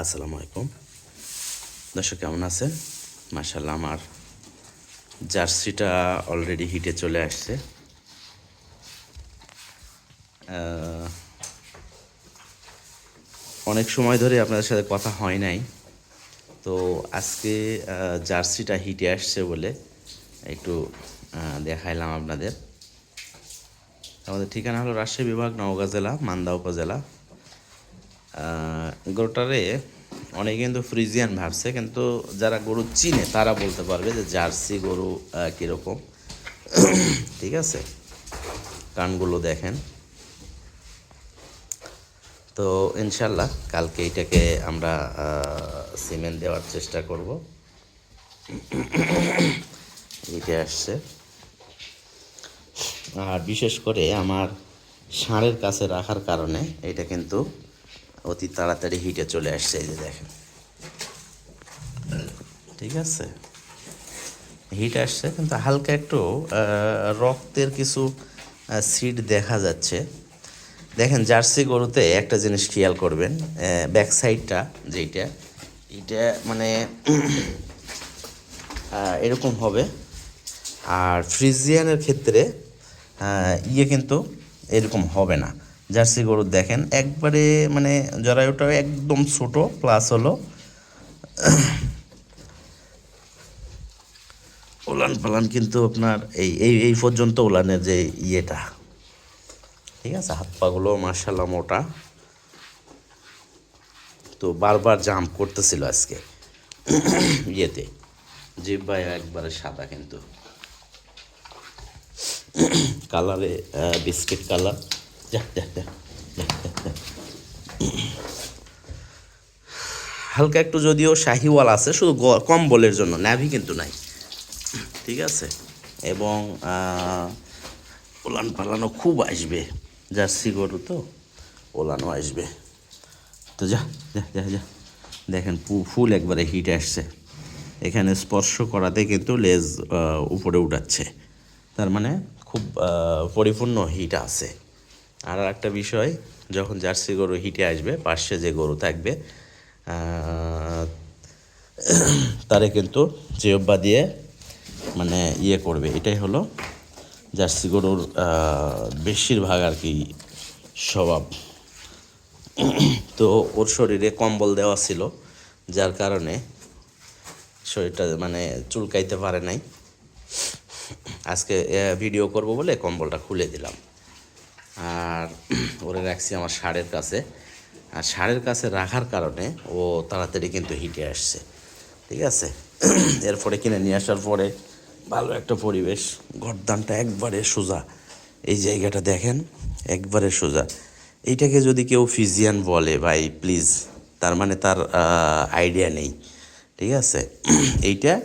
আসসালামু আলাইকুম। দর্শক, কেমন আছেন? মার্শাল্লাহ আমার জার্সিটা অলরেডি হিটে চলে আসছে। অনেক সময় ধরে আপনাদের সাথে কথা হয় নাই। তো আজকে জার্সিটা হিটে আসছে বলে একটু দেখাইলাম আপনাদের। আমাদের ঠিকানা হলো রাজশাহী বিভাগ, নওগাঁ জেলা, মান্দা উপজেলা। গরুটারে অনেকে কিন্তু ফ্রিজিয়ান ভাবছে, কিন্তু যারা গরু চিনে তারা বলতে পারবে যে জার্সি গরু কীরকম। ঠিক আছে? কানগুলো দেখেন। তো ইনশাল্লাহ কালকে এটাকে আমরা সিমেন্ট দেওয়ার চেষ্টা করব। এটা আসছে। আর বিশেষ করে আমার ষাঁড়ের কাছে রাখার কারণে এটা কিন্তু অতি তাড়াতাড়ি হিটে চলে আসছে, এই যে দেখেন। ঠিক আছে? হিট আসছে, কিন্তু হালকা একটু রক্তের কিছু সিট দেখা যাচ্ছে। দেখেন, জার্সি গরুতে একটা জিনিস খেয়াল করবেন ব্যাক সাইডটা যেইটা এটা মানে এরকম হবে। আর ফ্রিজিয়ানের ক্ষেত্রে ইয়ে কিন্তু এরকম হবে না। জার্সি গরু দেখেন। একবারে মানে জরায়ুটা একদম ছোট প্লাস হলো ওলান পালান কিন্তু আপনার এই এই এই পর্যন্ত ওলানের যে ইয়েটা। ঠিক আছে, হাত পাগুলো মার্শাল্লাহ মোটা। তো বারবার জাম্প করতেছিল আজকে। ইয়েতে। জিব্বায় একবারে সাদা কিন্তু। কালারে বিস্কিট কালার। যা যা যা। হালকা একটু যদিও শাহিওয়াল আছে, শুধু কম্বলের জন্য ন্যাভি কিন্তু নাই। ঠিক আছে? এবং ওলান পালানো খুব আসবে, জার্সি গরু তো ওলানো আসবে। তো যা যা যা যা। দেখেন ফুল একবারে হিট আসছে। এখানে স্পর্শ করাতে কিন্তু লেজ উপরে উঠাচ্ছে। তার মানে খুব পরিপূর্ণ হিট আছে। আর একটা বিষয়, যখন জার্সি গরু হিটে আসবে পাশে যে গরু থাকবে তারে কিন্তু জিওব্বা দিয়ে মানে ইয়ে করবে। এটাই হলো জার্সি গরুর বেশিরভাগ আর কি স্বভাব। তো ওর শরীরে কম্বল দেওয়া ছিল, যার কারণে শরীরটা মানে চুলকাইতে পারে নাই। আজকে ভিডিও করব বলে কম্বলটা খুলে দিলাম। আর ওরে রাখছি আমার ষাঁড়ের কাছে। আর ষাঁড়ের কাছে রাখার কারণে ও তাড়াতাড়ি কিন্তু হিটে আসছে। ঠিক আছে? এরপরে কিনে নিয়ে আসার পরে ভালো একটা পরিবেশ। গরদানটা একবারে সোজা। এই জায়গাটা দেখেন, একবারে সোজা। এইটাকে যদি কেউ ফিজিয়ান বলে, ভাই, প্লিজ। তার মানে তার আইডিয়া নেই। ঠিক আছে? এইটা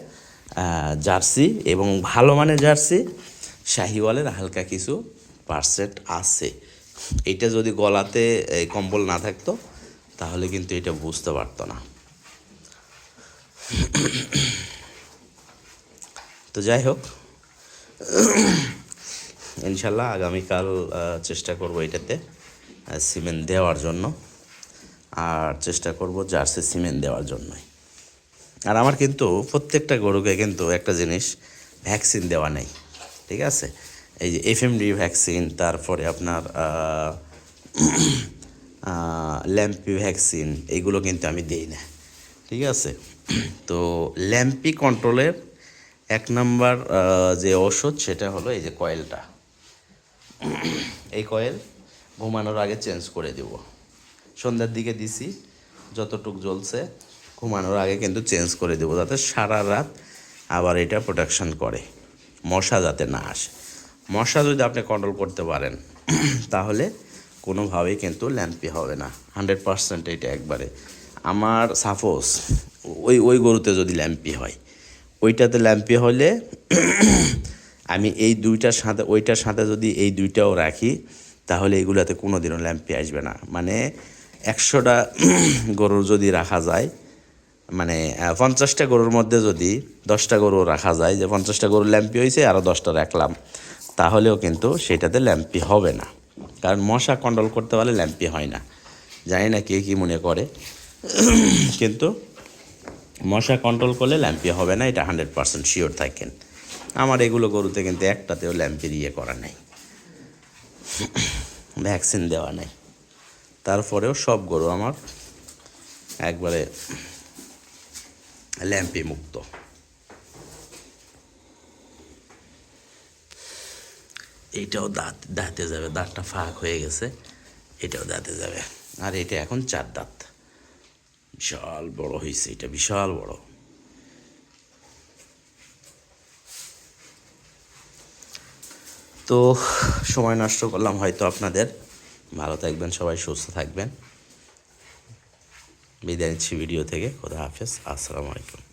জার্সি এবং ভালো মানে জার্সি। শাহিওয়ালের হালকা কিছু পার্সেন্ট আছে। এটা যদি গলাতে এই কম্বল না থাকতো, তাহলে কিন্তু এটা বুঝতে পারতো না। তো যাই হোক ইনশাল্লাহ আগামীকাল চেষ্টা করব এটাতে সিমেন্ট দেওয়ার জন্য। আর চেষ্টা করব জার্সি সিমেন্ট দেওয়ার জন্যই। আর আমার কিন্তু প্রত্যেকটা গরুকে কিন্তু একটা জিনিস ভ্যাকসিন দেওয়া নেই। ঠিক আছে? এই যে এফএমডি ভ্যাকসিন তারপরে আপনার ল্যাম্পি ভ্যাকসিন এইগুলো কিন্তু আমি দিই না। ঠিক আছে? তো ল্যাম্পি কন্ট্রোলের এক নাম্বার যে ওষুধ সেটা হলো এই যে কয়েলটা। এই কয়েল ঘুমানোর আগে চেঞ্জ করে দেব। সন্ধ্যার দিকে দিছি, যতটুক জ্বলছে, ঘুমানোর আগে কিন্তু চেঞ্জ করে দেবো, যাতে সারা রাত আবার এটা প্রোটেকশন করে, মশা যাতে না আসে। মশা যদি আপনি কন্ট্রোল করতে পারেন, তাহলে কোনোভাবেই কিন্তু ল্যাম্পি হবে না। হান্ড্রেড পার্সেন্ট এটা একবারে। আমার সাপোজ ওই ওই গরুতে যদি ল্যাম্পি হয়, ওইটাতে ল্যাম্পি হলে আমি এই দুইটার সাথে, ওইটার সাথে যদি এই দুইটাও রাখি, তাহলে এগুলাতে কোনো দিনও ল্যাম্পি আসবে না। মানে একশোটা গরুর যদি রাখা যায় মানে পঞ্চাশটা গরুর মধ্যে যদি দশটা গরু রাখা যায়, যে পঞ্চাশটা গরু ল্যাম্পি হয়েছে আরও দশটা রাখলাম। তাহলেও কিন্তু সেটাতে ল্যাম্পি হবে না। কারণ মশা কন্ট্রোল করতে পারলে ল্যাম্পি হয় না। জানি না কে কী মনে করে। কিন্তু মশা কন্ট্রোল করলে ল্যাম্পিয়া হবে না, এটা হান্ড্রেড পার্সেন্ট শিওর থাকেন। আমার এগুলো গরুতে কিন্তু একটাতেও ল্যাম্পের ইয়ে করা নাই। ভ্যাকসিন দেওয়া নাই। তারপরেও সব গরু আমার একবারে ল্যাম্পি মুক্ত। এইটাও দাঁত, দাঁতে যাবে, দাঁতটা ফাঁক হয়ে গেছে, এটাও দাঁতে যাবে। আর এটা এখন চার দাঁত। বিশাল বড় হয়েছে এটা বিশাল বড়। তো সময় নষ্ট করলাম হয়তো আপনাদের। ভালো থাকবেন, সবাই সুস্থ থাকবেন। বিদায় নিচ্ছি ভিডিও থেকে। খোদা হাফেজ, আসসালামু আলাইকুম।